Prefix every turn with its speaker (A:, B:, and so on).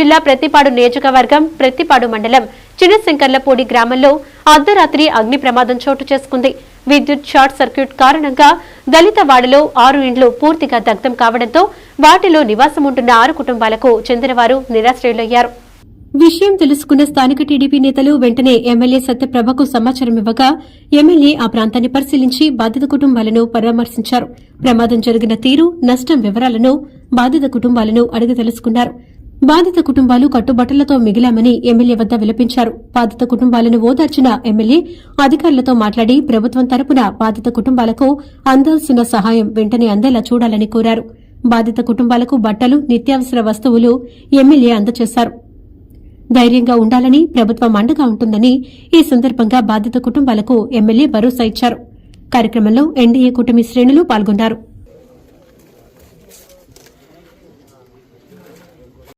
A: జిల్లా ప్రతిపాడు నియోజకవర్గం ప్రతిపాడు మండలం చిన్నశంకర్లపూడి గ్రామంలో అర్ధరాత్రి అగ్ని ప్రమాదం చోటు చేసుకుంది. విద్యుత్ షార్ట్ సర్క్యూట్ కారణంగా దళిత వాడలో ఆరు ఇండ్లు పూర్తిగా దగ్ధం కావడంతో వాటిలో నివాసం ఉంటున్న ఆరు కుటుంబాలకు చెందినవారు నిరాశ్రయులయ్యారు. విషయం తెలుసుకున్న స్థానిక టీడీపీ నేతలు వెంటనే ఎమ్మెల్యే సత్యప్రభకు సమాచారం ఇవ్వగా ఎమ్మెల్యే ఆ ప్రాంతాన్ని పరిశీలించి బాధిత కుటుంబాలను పరామర్శించారు. ప్రమాదం జరిగిన తీరు నష్టం వివరాలను బాధిత కుటుంబాలను అడిగి తెలుసుకున్నారు. బాధిత కుటుంబాలు కట్టుబట్టలతో మిగిలామని ఎమ్మెల్యే వద్ద విలపించారు. బాధిత కుటుంబాలను ఓదార్చిన ఎమ్మెల్యే అధికారులతో మాట్లాడి ప్రభుత్వం తరపున బాధిత కుటుంబాలకు అందాల్సిన సహాయం వెంటనే అందేలా చూడాలని కోరారు. బాధిత కుటుంబాలకు బట్టలు నిత్యావసర వస్తువులు ఎమ్మెల్యే అందజేశారు. ధైర్యంగా ఉండాలని ప్రభుత్వం అండగా ఉంటుందని ఈ సందర్భంగా బాధిత కుటుంబాలకు ఎమ్మెల్యే భరోసా ఇచ్చారు. కార్యక్రమంలో ఎన్డీఏ కూటమి శ్రేణులు పాల్గొన్నారు.